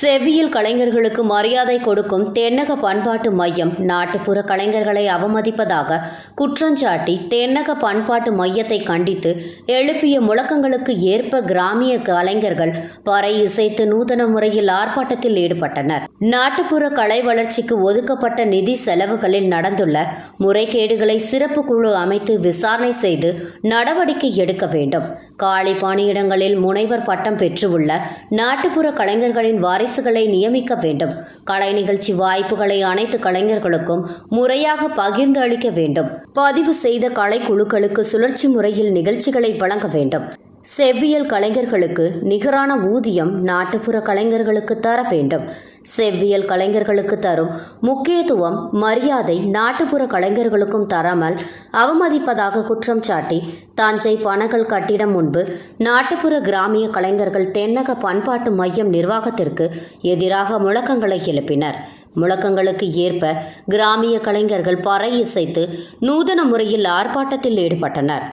செவ்வியல் கலைஞர்களுக்கு மரியாதை கொடுக்கும் தென்னக பண்பாட்டு மையம் நாட்டுப்புற கலைஞர்களை அவமதிப்பதாக குற்றஞ்சாட்டி தென்னக பண்பாட்டு மையத்தை கண்டித்து எழுப்பிய முழக்கங்களுக்கு ஏற்ப கிராமிய கலைஞர்கள் பறை இசைத்து நூதன முறையில் ஆர்ப்பாட்டத்தில் ஈடுபட்டனர். நாட்டுப்புற கலை வளர்ச்சிக்கு ஒதுக்கப்பட்ட நிதி செலவுகளில் நடந்துள்ள முறைகேடுகளை சிறப்பு குழு அமைத்து விசாரணை செய்து நடவடிக்கை எடுக்க வேண்டும். காலி பணியிடங்களில் முனைவர் பட்டம் பெற்றுள்ள நாட்டுப்புற கலைஞர்களின் வாரிசுகளை நியமிக்க வேண்டும். கலை நிகழ்ச்சி வாய்ப்புகளை அனைத்து கலைஞர்களுக்கும் முறையாக பகிர்ந்து அளிக்க வேண்டும். பதிவு செய்த கலைக்குழுக்களுக்கு சுழற்சி முறையில் நிகழ்ச்சிகளை வழங்க வேண்டும். செவ்வியல் கலைஞர்களுக்கு நிகரான ஊதியம் நாட்டுப்புற கலைஞர்களுக்கு தர வேண்டும். செவ்வியல் கலைஞர்களுக்கு தரும் முக்கியத்துவம் மரியாதை நாட்டுப்புற கலைஞர்களுக்கும் தராமல் அவமதிப்பதாக குற்றம் சாட்டி தஞ்சை பனகல் கட்டிடம் முன்பு நாட்டுப்புற கிராமிய கலைஞர்கள் தென்னக பண்பாட்டு மையம் நிர்வாகத்திற்கு எதிராக முழக்கங்களை எழுப்பினர். முழக்கங்களுக்கு ஏற்ப கிராமிய கலைஞர்கள் பறை இசைத்து நூதன முறையில் ஆர்ப்பாட்டத்தில் ஈடுபட்டனர்.